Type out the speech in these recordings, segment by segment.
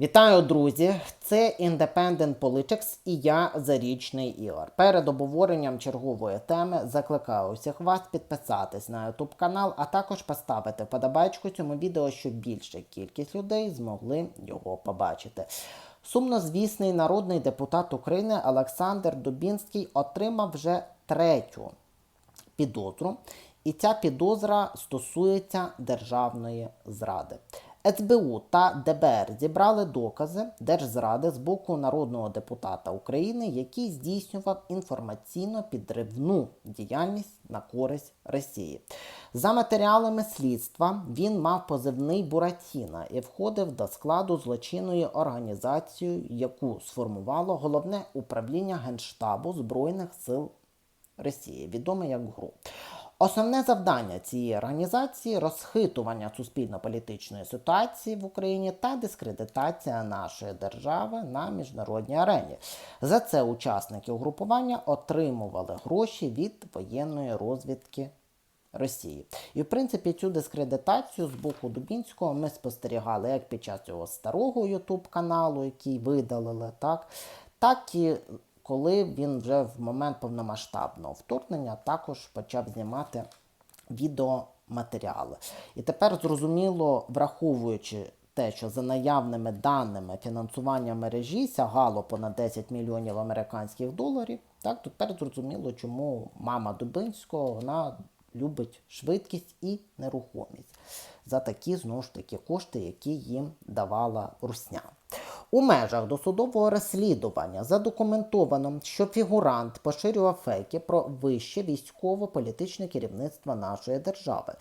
Вітаю, друзі! Це Independent Politics і я Зарічний Ігор. Перед обговоренням чергової теми закликаю усіх вас підписатись на YouTube канал, а також поставити подобайку цьому відео, щоб більша кількість людей змогли його побачити. Сумнозвісний народний депутат України Олександр Дубінський отримав вже третю підозру, і ця підозра стосується державної зради. СБУ та ДБР зібрали докази держзради з боку народного депутата України, який здійснював інформаційно-підривну діяльність на користь Росії. За матеріалами слідства він мав позивний Буратіна і входив до складу злочинної організації, яку сформувало головне управління Генштабу Збройних сил Росії, відоме як ГРУ. Основне завдання цієї організації розхитування суспільно-політичної ситуації в Україні та дискредитація нашої держави на міжнародній арені. За це учасники угрупування отримували гроші від воєнної розвідки Росії. І, в принципі, цю дискредитацію з боку Дубінського ми спостерігали як під час цього старого Ютуб каналу, який видалили, так, так і коли він вже в момент повномасштабного вторгнення також почав знімати відеоматеріали. І тепер зрозуміло, враховуючи те, що за наявними даними фінансування мережі сягало понад 10 мільйонів американських доларів, так тепер зрозуміло, чому мама Дубинського вона любить швидкість і нерухомість за такі знову ж таки кошти, які їм давала Русня. У межах досудового розслідування задокументовано, що фігурант поширював фейки про вище військово-політичне керівництво нашої держави.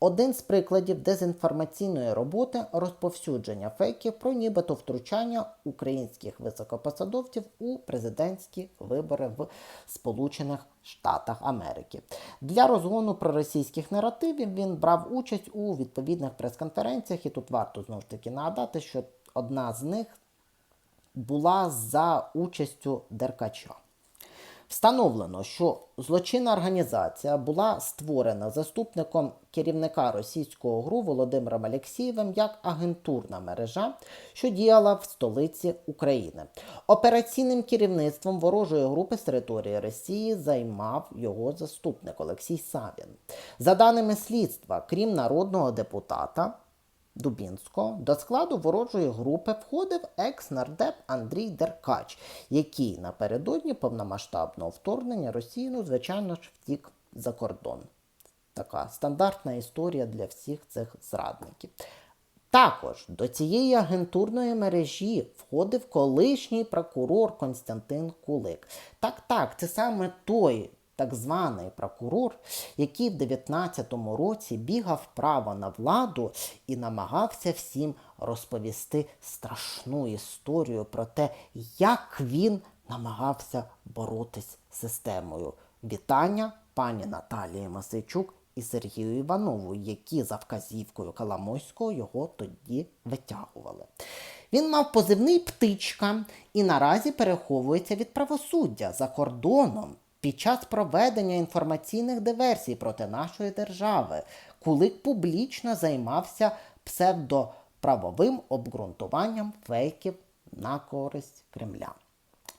Один з прикладів дезінформаційної роботи розповсюдження фейків про нібито втручання українських високопосадовців у президентські вибори в Сполучених Штатах Америки. Для розгону проросійських наративів він брав участь у відповідних прес-конференціях, і тут варто знову ж таки нагадати, що одна з них була за участю Деркача. Встановлено, що злочинна організація була створена заступником керівника російського ГРУ Володимиром Алєксєєвим як агентурна мережа, що діяла в столиці України. Операційним керівництвом ворожої групи з території Росії займав його заступник Олексій Савін. За даними слідства, крім народного депутата. Дубінського до складу ворожої групи входив екс-нардеп Андрій Деркач, який напередодні повномасштабного вторгнення Росії, ну, звичайно ж, втік за кордон. Така стандартна історія для всіх цих зрадників. Також до цієї агентурної мережі входив колишній прокурор Константин Кулик. Так, так, це саме той так званий прокурор, який в 19-му році бігав право на владу і намагався всім розповісти страшну історію про те, як він намагався боротись з системою. Вітання пані Наталії Масичук і Сергію Іванову, які за вказівкою Коломойського його тоді витягували. Він мав позивний птичка і наразі переховується від правосуддя за кордоном. Під час проведення інформаційних диверсій проти нашої держави Кулик публічно займався псевдоправовим обґрунтуванням фейків на користь Кремля.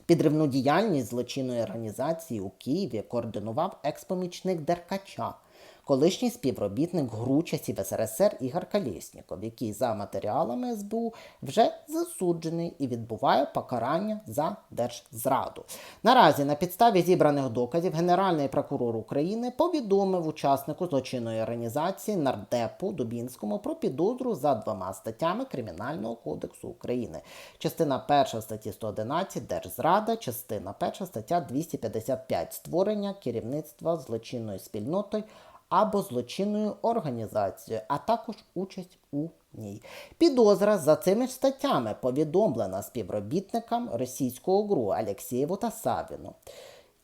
Підривну діяльність злочинної організації у Києві координував експомічник Деркача, колишній співробітник ГРУ часів СРСР Ігор Калєсніков, який за матеріалами СБУ вже засуджений і відбуває покарання за держзраду. Наразі на підставі зібраних доказів Генеральний прокурор України повідомив учаснику злочинної організації нардепу Дубінському про підозру за двома статтями Кримінального кодексу України. Частина 1 статті 111 Держзрада, частина 1 стаття 255 створення керівництва злочинною спільнотою або злочинною організацією, а також участь у ній. Підозра за цими ж статтями повідомлена співробітникам російського ГРУ Алєксєєву та Савіну,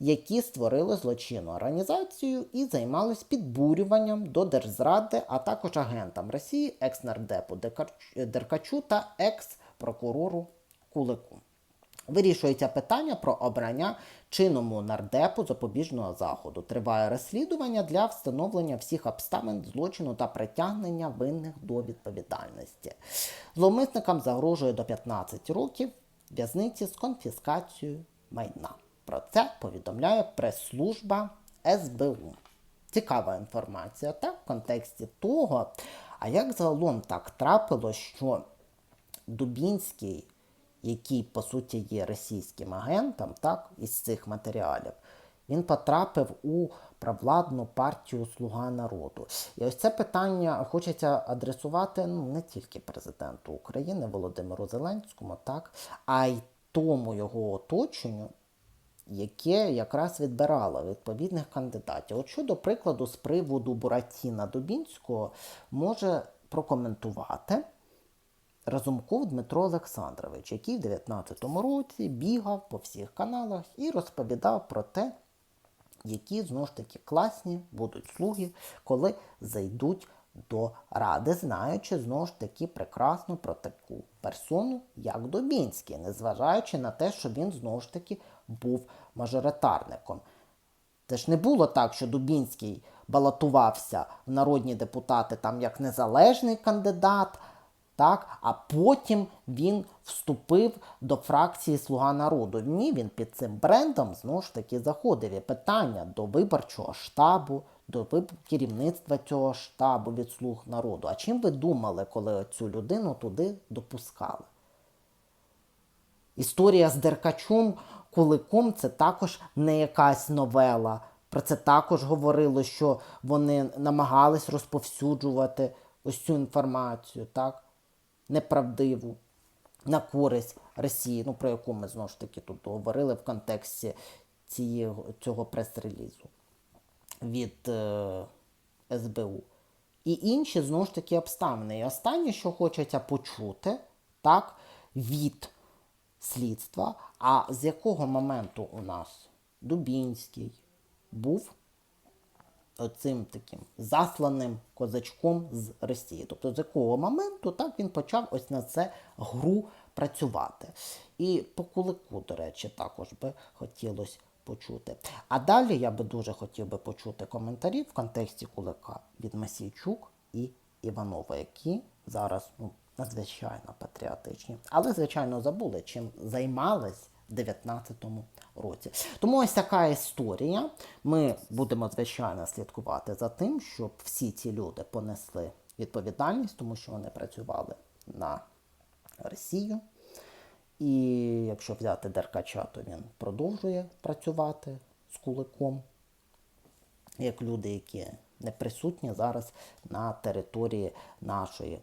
які створили злочинну організацію і займалися підбурюванням до держзради, а також агентам Росії, екс-нардепу Деркачу та екс-прокурору Кулику. Вирішується питання про обрання чинному нардепу запобіжного заходу. Триває розслідування для встановлення всіх обставин злочину та притягнення винних до відповідальності. Зловмисникам загрожує до 15 років в'язниці з конфіскацією майна. Про це повідомляє прес-служба СБУ. Цікава інформація, так, в контексті того, а як загалом так трапилось, що Дубінський, який по суті є російським агентом, так, із цих матеріалів, він потрапив у провладну партію Слуга народу. І ось це питання хочеться адресувати ну, не тільки президенту України Володимиру Зеленському, так, а й тому його оточенню, яке якраз відбирало відповідних кандидатів. От щодо прикладу, з приводу Буратіна Дубінського може прокоментувати Разумков Дмитро Олександрович, який в 19-му році бігав по всіх каналах і розповідав про те, які знову ж таки класні будуть слуги, коли зайдуть до ради, знаючи знову ж таки прекрасно про таку персону, як Дубінський, незважаючи на те, що він знову ж таки був мажоритарником. Це ж не було так, що Дубінський балотувався в народні депутати там як незалежний кандидат, так, а потім він вступив до фракції Слуга народу. Ні, він під цим брендом знову ж таки заходив. І питання до виборчого штабу, до керівництва цього штабу від слуг народу. А чим ви думали, коли цю людину туди допускали? Історія з Деркачом Куликом це також не якась новела. Про це також говорили, що вони намагались розповсюджувати ось цю інформацію, так? Неправдиву, на користь Росії, ну про яку ми знову ж таки тут говорили в контексті цієї, цього прес-релізу від е, СБУ. І інші знову ж таки обставини. І останнє, що хочеться почути, так, від слідства, а з якого моменту у нас Дубінський був оцим таким засланим козачком з Росії. Тобто з якого моменту так він почав ось на це гру працювати. І по кулику, до речі, також би хотілося почути. А далі я би дуже хотів би почути коментарі в контексті кулика від Масійчук і Іванова, які зараз ну, надзвичайно патріотичні. Але, звичайно, забули, чим займались в 19-му році. Тому ось така історія. Ми будемо, звичайно, слідкувати за тим, щоб всі ці люди понесли відповідальність, тому що вони працювали на Росію. І якщо взяти Деркача, то він продовжує працювати з куликом, як люди, які не присутні зараз на території нашої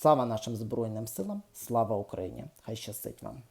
Слава нашим Збройним силам! Слава Україні! Хай щастить вам!